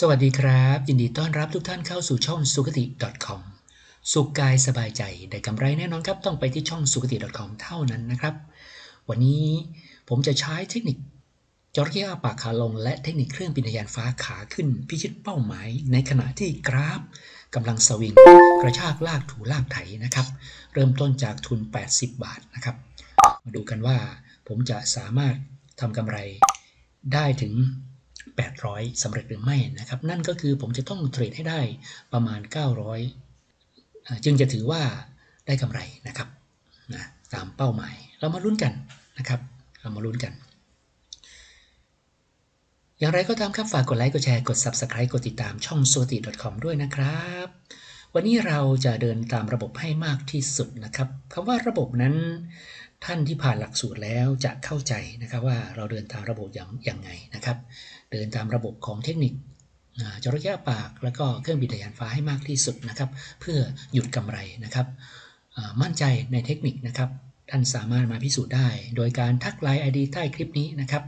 สวัสดีครับ ยินดีต้อนรับทุกท่านเข้าสู่ช่องสุขติ .com สุขกายสบายใจได้กำไรแน่นอนครับ ต้องไปที่ช่องสุขติ .com เท่านั้นนะครับ วันนี้ผมจะใช้เทคนิคจระเข้อาปากขาลง และเทคนิคเครื่องบินทยานฟ้าขาขึ้น พิชิตเป้าหมาย ในขณะที่กราฟกำลังสวิง กระชากลากถูลากไถนะครับ เริ่มต้นจากทุน 80 บาทนะครับ มาดูกันว่าผมจะสามารถทำกำไรได้ถึง 800สำเร็จหรือไม่นะครับ นั่นก็คือผมจะต้องเทรดให้ได้ประมาณ 900 จึงจะถือว่าได้กำไรนะครับนะตามเป้าหมายเรามาลุ้นกันนะครับ เรามาลุ้นกัน อย่างไรก็ตามครับฝากกดไลค์กดแชร์กด Subscribe กดติดตามช่อง s o t i c o m ด้วยนะครับวันนี้เราจะเดินตามระบบให้มากที่สุดนะครับคำว่าระบบนั้น ท่านที่ผ่านหลักสูตรแล้วจะเข้าใจนะครับว่าเราเดินตามระบบอย่างอย่างไงนะครับ เดินตามระบบของเทคนิคจระเข้ปาก แล้วก็เครื่องบินทะยานฟ้าให้มากที่สุดนะครับ เพื่อหยุดกำไรนะครับมั่นใจในเทคนิคนะครับ ท่านสามารถมาพิสูจน์ได้ โดยการทักไลน์ ID ใต้คลิปนี้นะครับ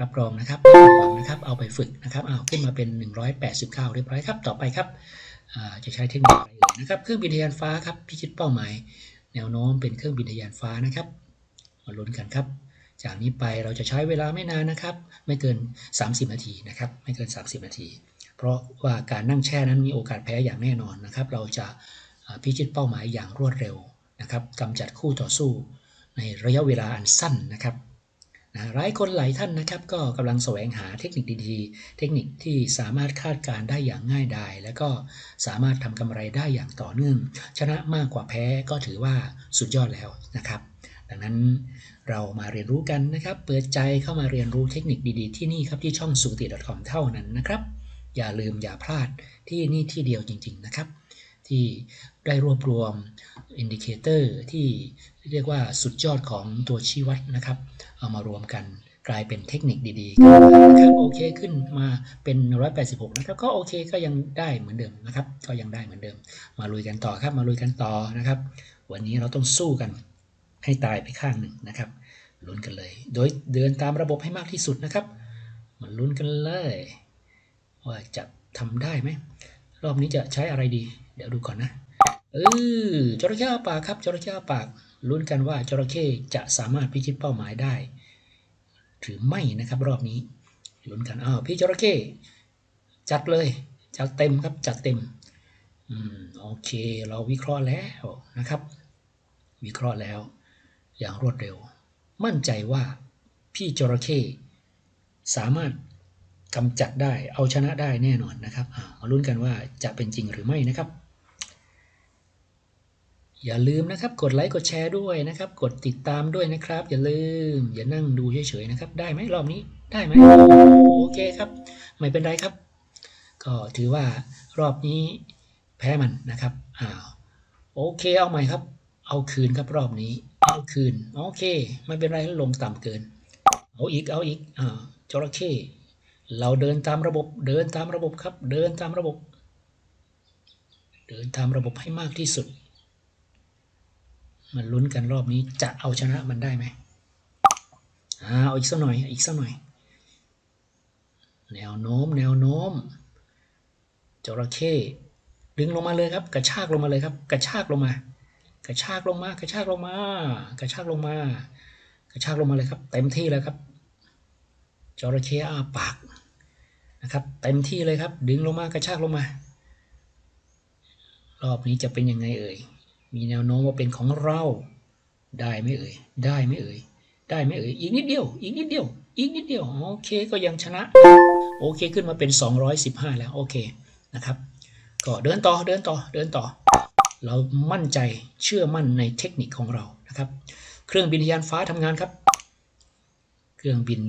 รับรองนะครับไม่ผิดหวังนะครับ เอาไปฝึกนะครับเอาขึ้นมาเป็น 189 เรียบร้อยครับ ต่อไปครับจะใช้เทคนิคอะไรนะครับ เครื่องบินทะยานฟ้าครับพิชิตเป้าหมาย แนวโน้มเป็นเครื่องบินทะยานฟ้านะครับ มาลุ้นกันครับ จากนี้ไปเราจะใช้เวลาไม่นานนะครับ ไม่เกิน 30 นาทีนะครับ ไม่เกิน 30 นาที เพราะว่าการนั่งแช่นั้นมีโอกาสแพ้อย่างแน่นอนนะครับ เราจะพิชิตเป้าหมายอย่างรวดเร็วนะครับกำจัดคู่ต่อสู้ในระยะเวลาอันสั้นนะครับนะหลายคนหลายท่านนะครับ ก็กำลังแสวงหาเทคนิคดีๆ เทคนิคที่สามารถคาดการได้อย่างง่ายดาย และก็สามารถทำกำไรได้อย่างต่อเนื่อง ชนะมากกว่าแพ้ก็ถือว่าสุดยอดแล้วนะครับ ดังนั้นเรามาเรียนรู้กันนะครับ เปิดใจเข้ามาเรียนรู้เทคนิคดีๆ ที่นี่ครับที่ช่องสุติ .com เท่านั้นนะครับ อย่าลืมอย่าพลาดที่นี่ที่เดียวจริง ๆนะครับ ที่ได้รวบรวมอินดิเคเตอร์ที่เรียกว่าสุดยอดของตัวชี้วัดนะครับ เอามารวมกันกลายเป็นเทคนิคดีๆกันนะครับโอเคขึ้นมาเป็น 186 นะครับ ก็โอเคก็ยังได้เหมือนเดิมนะครับ ก็ยังได้เหมือนเดิม มาลุยกันต่อครับ มาลุยกันต่อนะครับ วันนี้เราต้องสู้กัน ให้ตายไปข้างหนึ่งนะครับลุ้นกันเลย โดยเดินตามระบบให้มากที่สุดนะครับมาลุ้นกันเลย ว่าจะทำได้ไหมรอบนี้จะใช้อะไรดี เดี๋ยวดูก่อนนะเออจระเข้ปากครับจระเข้ปากลุ้นกันว่าจระเข้จะสามารถพิชิตเป้าหมายได้หรือไม่นะครับ รอบนี้ลุ้นกันอ้าวพี่จระเข้จัดเลยจัดเต็มครับจัดเต็มอืมโอเค เราวิเคราะห์แล้วนะครับ วิเคราะห์แล้ว อย่างรวดเร็ว มั่นใจว่าพี่จระเข้สามารถกำจัดได้เอาชนะได้แน่นอนนะครับอ่ามาลุ้นกันว่าจะเป็นจริงหรือไม่นะครับ อย่าลืมนะครับ กดไลค์กดแชร์ด้วยนะครับ กดติดตามด้วยนะครับ อย่าลืม อย่านั่งดูเฉยๆนะครับ ได้ไหมรอบนี้ได้ไหมโอเคครับ ไม่เป็นไรครับ ก็ถือว่ารอบนี้แพ้มันนะครับอ้าวโอเคเอาใหม่ครับ เอาคืนครับรอบนี้ เอาคืน โอเค ไม่เป็นไรลงต่ำเกิน เอาอีกเอาอีกอ่าจระเข้เราเดินตามระบบเดินตามระบบครับ เดินตามระบบ เดินตามระบบให้มากที่สุด มันลุ้นกันรอบนี้จะเอาชนะมันได้ไหมอ่าเอาอีกสักหน่อยอีกสักหน่อย แนวโน้ม แนวโน้มจระเข้ดึงลงมาเลยครับ กระชากลงมาเลยครับ กระชากลงมา กระชากลงมากระชากลงมา กระชากลงมา กระชากลงมาเลยครับ เต็มที่เลยครับจระเข้อ้าปากนะครับเต็มที่เลยครับ ดึงลงมากระชากลงมา รอบนี้จะเป็นยังไงเอ่ยมีแนวโน้มว่าเป็นของเราได้ไหมเอ่ยได้ไหมเอ่ยได้ไหมเอ่ยอีกนิดเดียว อีกนิดเดียว อีกนิดเดียวโอเคก็ยังชนะ โอเคขึ้นมาเป็น 215 แล้วโอเคนะครับ ก็เดินต่อเดินต่อเดินต่อ เรามั่นใจเชื่อมั่นในเทคนิคของเรานะครับ เครื่องบินยานฟ้าทำงานครับ เครื่องบิน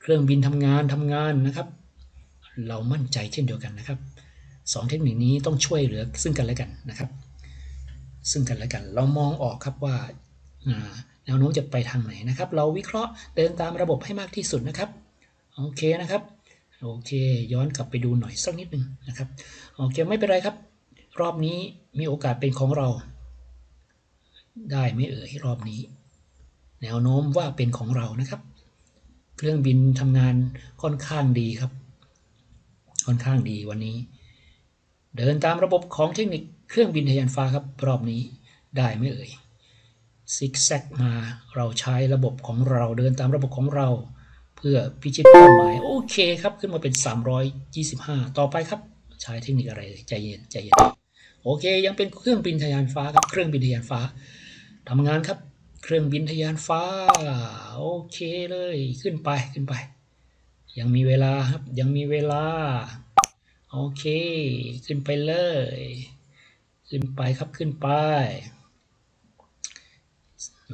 เครื่องบินทำงานทำงานนะครับ เรามั่นใจเช่นเดียวกันนะครับสองเทคนิคนี้ต้องช่วยเหลือซึ่งกันและกันนะครับ ซึ่งกันและกัน เรามองออกครับว่าแนวโน้มจะไปทางไหนนะครับ เราวิเคราะห์เดินตามระบบให้มากที่สุดนะครับโอเคนะครับโอเค ย้อนกลับไปดูหน่อยสักนิดหนึ่งนะครับโอเคไม่เป็นไรครับ รอบนี้มีโอกาสเป็นของเรา ได้ไม่เอ่ยรอบนี้ แนวโน้มว่าเป็นของเรานะครับ เครื่องบินทำงานค่อนข้างดีครับ ค่อนข้างดีวันนี้ เดินตามระบบของเทคนิคเครื่องบินทะยานฟ้าครับ รอบนี้ได้ไหมเอ่ยซิกแซกมาเราใช้ระบบของเราเดินตามระบบของเรา เพื่อพิชิตเป้าหมายโอเคครับ ขึ้นมาเป็น 325 ต่อไปครับ ใช้เทคนิคอะไรใจเย็นใจเย็น โอเค ยังเป็นเครื่องบินทะยานฟ้าครับ เครื่องบินทะยานฟ้าทำงานครับ เครื่องบินทะยานฟ้า โอเคเลย ขึ้นไป ขึ้นไป ยังมีเวลาครับ ยังมีเวลา โอเค ขึ้นไปเลย ขึ้นไปครับ ขึ้นไป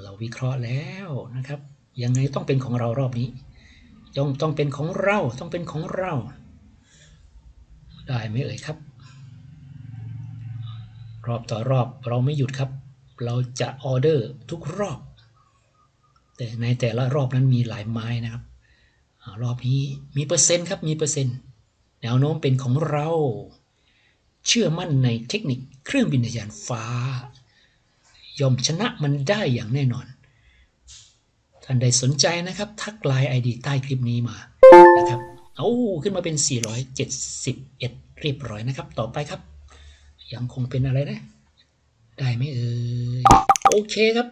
เราวิเคราะห์แล้วนะครับ ยังไงต้องเป็นของเรารอบนี้ ต้องต้องเป็นของเรา ต้องเป็นของเรา ได้ไหมเอ่ยครับ รอบต่อรอบเราไม่หยุดครับ เราจะออเดอร์ทุกรอบ แต่ในแต่ละรอบนั้นมีหลายไม้นะครับรอบนี้มีเปอร์เซ็นต์ครับมีเปอร์เซ็นต์แนวโน้มเป็นของเรา เชื่อมั่นในเทคนิคเครื่องบินยานฟ้า ย่อมชนะมันได้อย่างแน่นอน ท่านใดสนใจนะครับ ทักไลน์ไอดีใต้คลิปนี้มานะครับ เอาขึ้นมาเป็น 471 เรียบร้อยนะครับ ต่อไปครับ ยังคงเป็นอะไรนะ ได้ไหมเอ่ยโอเคครับ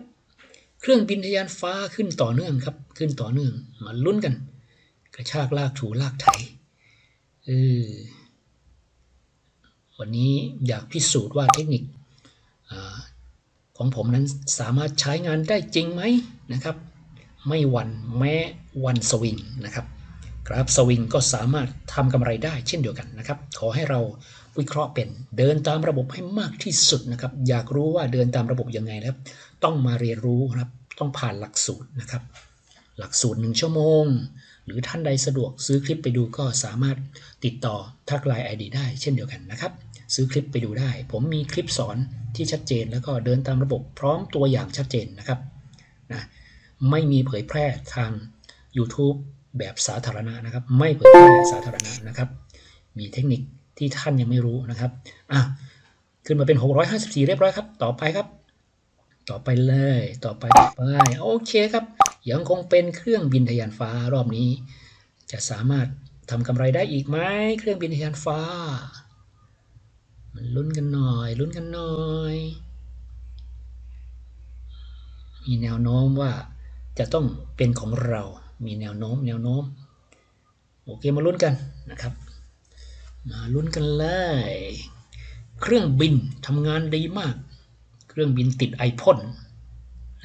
เครื่องบินทยานฟ้าขึ้นต่อเนื่องครับ ขึ้นต่อเนื่องมาลุ้นกัน กระชากลากถูลากไถเออวันนี้อยากพิสูจน์ว่าเทคนิคอของผมนั้นสามารถใช้งานได้จริงไหมนะครับ ไม่วันแม้วันสวิงนะครับกราฟสวิงก็สามารถทำกำไรได้เช่นเดียวกันนะครับ ขอให้เรา วิเคราะห์เป็น เดินตามระบบให้มากที่สุดนะครับ อยากรู้ว่าเดินตามระบบยังไงนะครับ ต้องมาเรียนรู้ครับ ต้องผ่านหลักสูตรนะครับ หลักสูตร1ชั่วโมง หรือท่านใดสะดวกซื้อคลิปไปดูก็สามารถติดต่อทักไลน์ไอดีได้เช่นเดียวกันนะครับ ซื้อคลิปไปดูได้ ผมมีคลิปสอนที่ชัดเจนแล้วก็เดินตามระบบพร้อมตัวอย่างชัดเจนนะครับนะไม่มีเผยแพร่ทาง YouTube แบบสาธารณะนะครับ ไม่เผยแพร่สาธารณะนะครับ มีเทคนิค ที่ท่านยังไม่รู้นะครับอะขึ้นมาเป็น 654 เรียบร้อยครับ ต่อไปครับ ต่อไปเลย ต่อไปต่อไปโอเคครับ ยังคงเป็นเครื่องบินทะยานฟ้ารอบนี้ จะสามารถทำกำไรได้อีกไหมเครื่องบินทะยานฟ้า มันลุ้นกันหน่อย ลุ้นกันหน่อย มีแนวโน้มว่าจะต้องเป็นของเรา มีแนวโน้ม แนวโน้ม โอเคมาลุ้นกันนะครับ มาลุ้นกันเลย เครื่องบินทำงานดีมาก เครื่องบินติดไอพ่น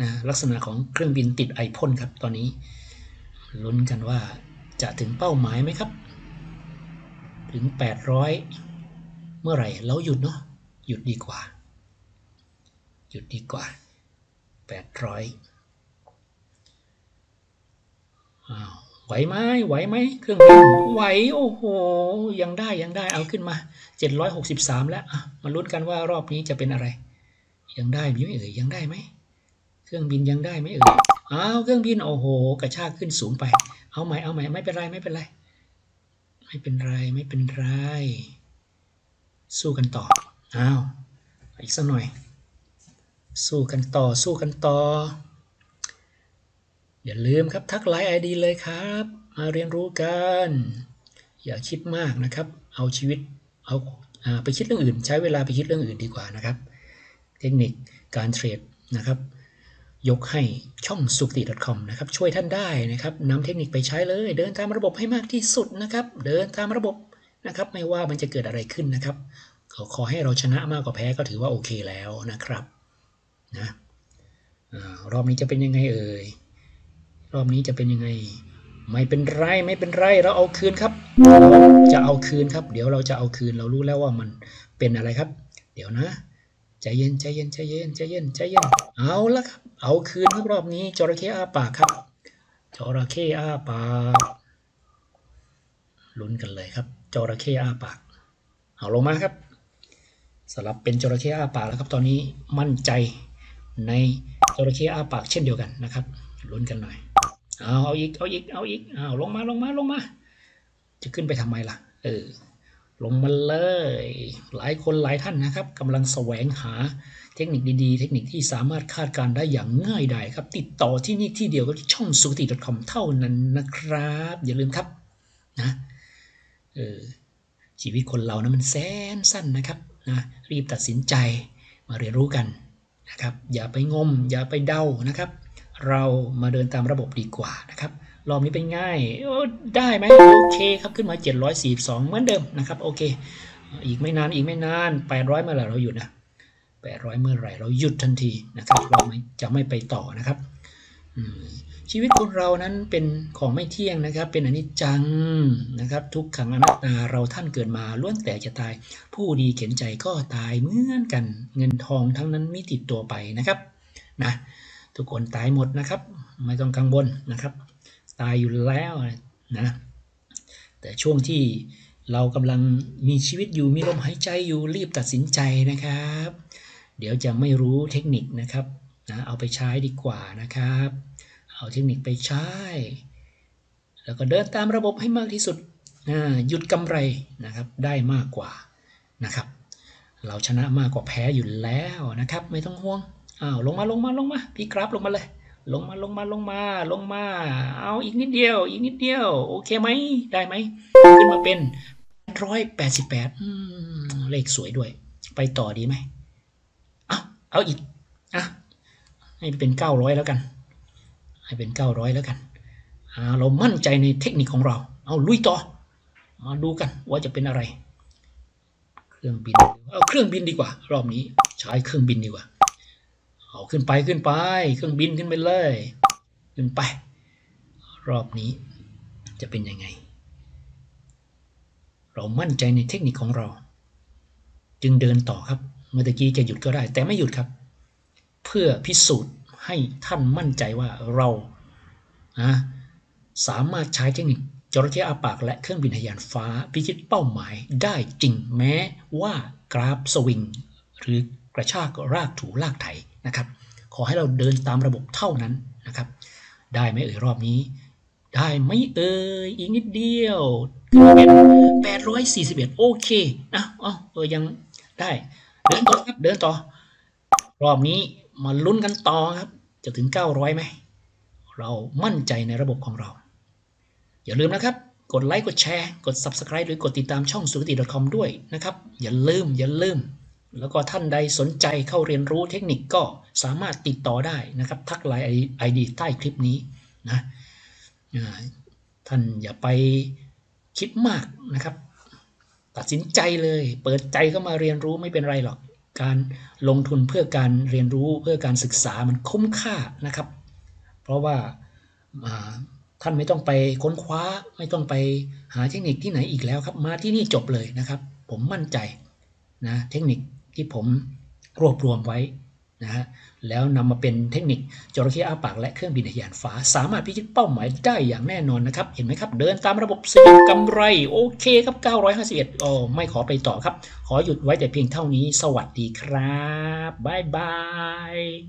นะลักษณะของเครื่องบินติดไอพ่นครับตอนนี้ลุ้นกันว่าจะถึงเป้าหมายไหมครับ ถึง 800 เมื่อไหร่เราหยุดเนาะหยุดดีกว่า หยุดดีกว่า 800อ้าว ไหวไหมไหวไหมเครื่องบินไหวโอ้โห ยังได้ยังได้เอาขึ้นมา 763 แล้วมาลุ้นกันว่ารอบนี้จะเป็นอะไร ยังได้ไหมเอ่ยยังได้ไหมเครื่องบินยังได้ไหมเอ่ยอ้าวเครื่องบินโอ้โห กระชากขึ้นสูงไป เอาใหม่เอาใหม่ไม่เป็นไรไม่เป็นไร ไม่เป็นไรไม่เป็นไร สู้กันต่ออ้าวอีกสักหน่อย สู้กันต่อสู้กันต่อ อย่าลืมครับทักไลน์ไอดีเลยครับ มาเรียนรู้กัน อย่าคิดมากนะครับ เอาชีวิตเอาอาไปคิดเรื่องอื่น ใช้เวลาไปคิดเรื่องอื่นดีกว่านะครับ เทคนิคการเทรดนะครับ ยกให้ช่องสุขติ .com นะครับช่วยท่านได้นะครับนำเทคนิคไปใช้เลย เดินตามระบบให้มากที่สุดนะครับ เดินตามระบบนะครับ ไม่ว่ามันจะเกิดอะไรขึ้นนะครับขอขอให้เราชนะมากกว่าแพ้ก็ถือว่าโอเคแล้วนะครับนะอรอบนี้จะเป็นยังไงเอ่ย รอบนี้จะเป็นยังไง ไม่เป็นไรไม่เป็นไรเราเอาคืนครับเราจะเอาคืนครับ เดี๋ยวเราจะเอาคืนเรารู้แล้วว่ามันเป็นอะไรครับ เดี๋ยวนะใจเย็นใจเย็นใจเย็นใจเย็นใจเย็นเอาละครับ เอาคืนครับรอบนี้จระเข้อาปากครับจระเข้อาปากลุ้นกันเลยครับจระเข้อาปาก เอาลงมาครับสลับเป็นจระเข้อาปากแล้วครับ ตอนนี้มั่นใจในจระเข้อาปากเช่นเดียวกันนะครับลุ้นกันหน่อย เอาเอาอีกเอาอีกเอาอีกเอาลงมาลงมาลงมา จะขึ้นไปทำไมล่ะ เออ ลงมาเลย หลายคนหลายท่านนะครับกำลังแสวงหาเทคนิคดีๆ เทคนิคที่สามารถคาดการณ์ได้อย่างง่ายดายครับ ติดต่อที่นี่ที่เดียวก็ช่องสุติ .com เท่านั้นนะครับ อย่าลืมครับนะเออชีวิตคนเรานะมันแสนสั้นนะครับนะรีบตัดสินใจมาเรียนรู้กันนะครับ อย่าไปงม อย่าไปเดานะครับ เรามาเดินตามระบบดีกว่านะครับรอบนี้เป็นง่ายได้ไหมโอเคครับขึ้นมา 742 เหมือนเดิมนะครับโอเค อีกไม่นานอีกไม่นาน 800 เมื่อไหร่เราหยุดนะ800 เมื่อไหร่เราหยุดทันทีนะครับเราไม่จะไม่ไปต่อนะครับชีวิตคนเรานั้นเป็นของไม่เที่ยงนะครับ เป็นอนิจจังนะครับ ทุกขังอนัตตาเราท่านเกิดมาล้วนแต่จะตาย ผู้ดีเข็นใจก็ตายเหมือนกัน เงินทองทั้งนั้นไม่ติดตัวไปนะครับนะ ทุกคนตายหมดนะครับ ไม่ต้องกังวลนะครับ ตายอยู่แล้วนะแต่ช่วงที่เรากำลังมีชีวิตอยู่มีลมหายใจอยู่รีบตัดสินใจนะครับ เดี๋ยวจะไม่รู้เทคนิคนะครับนะเอาไปใช้ดีกว่านะครับ เอาเทคนิคไปใช้ แล้วก็เดินตามระบบให้มากที่สุดอ่าหยุดกำไรนะครับได้มากกว่านะครับ เราชนะมากกว่าแพ้อยู่แล้วนะครับ ไม่ต้องห่วง อ้าวลงมาลงมาลงมาพี่กราฟลงมาเลย ลงมาลงมาลงมาลงมา เอาอีกนิดเดียว อีกนิดเดียว โอเคไหมได้ไหมขึ้นมาเป็นร้อยแปดสิบแปดเลขสวยด้วย ไปต่อดีไหมเอาเอาอีกอะให้เป็นเก้าร้อยแล้วกัน ให้เป็นเก้าร้อยแล้วกันอ่าเรามั่นใจในเทคนิคของเรา เอาลุยต่อ มาดูกันว่าจะเป็นอะไร เครื่องบิน เอาเครื่องบินดีกว่า รอบนี้ใช้เครื่องบินดีกว่า เอาขึ้นไปขึ้นไป เครื่องบินขึ้นไปเลย ขึ้นไป รอบนี้จะเป็นยังไง เรามั่นใจในเทคนิคของเรา จึงเดินต่อครับ เมื่อกี้จะหยุดก็ได้ แต่ไม่หยุดครับ เพื่อพิสูจน์ให้ท่านมั่นใจว่าเรานะสามารถใช้เทคนิคจระเข้อาปากและเครื่องบินทะยานฟ้า พิชิตเป้าหมายได้จริงแม้ว่ากราฟสวิง หรือกระชากรากถูลากไถ นะครับ ขอให้เราเดินตามระบบเท่านั้นนะครับ ได้ไหมเอ่ยรอบนี้ ได้ไหมเอ่ยอีกนิดเดียวขึ้นมาเป็น841โอเคนะอ๋อเออยังได้เดินต่อครับเดินต่อ รอบนี้มาลุ้นกันต่อครับ จะถึง 900ไหม เรามั่นใจในระบบของเรา อย่าลืมนะครับ กดไลค์ กดแชร์ กด Subscribe หรือกดติดตามช่องสุรติ .com ด้วยนะครับ อย่าลืม อย่าลืม แล้วก็ท่านใดสนใจเข้าเรียนรู้เทคนิคก็สามารถติดต่อได้นะครับ ทักไลน์ไอดีใต้คลิปนี้นะท่านอย่าไปคิดมากนะครับ ตัดสินใจเลยเปิดใจเข้ามาเรียนรู้ไม่เป็นไรหรอกการลงทุนเพื่อการเรียนรู้เพื่อการศึกษามันคุ้มค่านะครับ เพราะว่าท่านไม่ต้องไปค้นคว้าไม่ต้องไปหาเทคนิคที่ไหนอีกแล้วครับ มาที่นี่จบเลยนะครับ ผมมั่นใจนะเทคนิค ที่ผมรวบรวมไว้นะฮะแล้วนำมาเป็นเทคนิคจระเข้อาปากและเครื่องบินทะยานฟ้า สามารถพิชิตเป้าหมายได้อย่างแน่นอนนะครับ เห็นไหมครับ เดินตามระบบสยิกำไร โอเคครับ 951โอ้ไม่ขอไปต่อครับ ขอหยุดไว้แต่เพียงเท่านี้ สวัสดีครับ บ๊ายบาย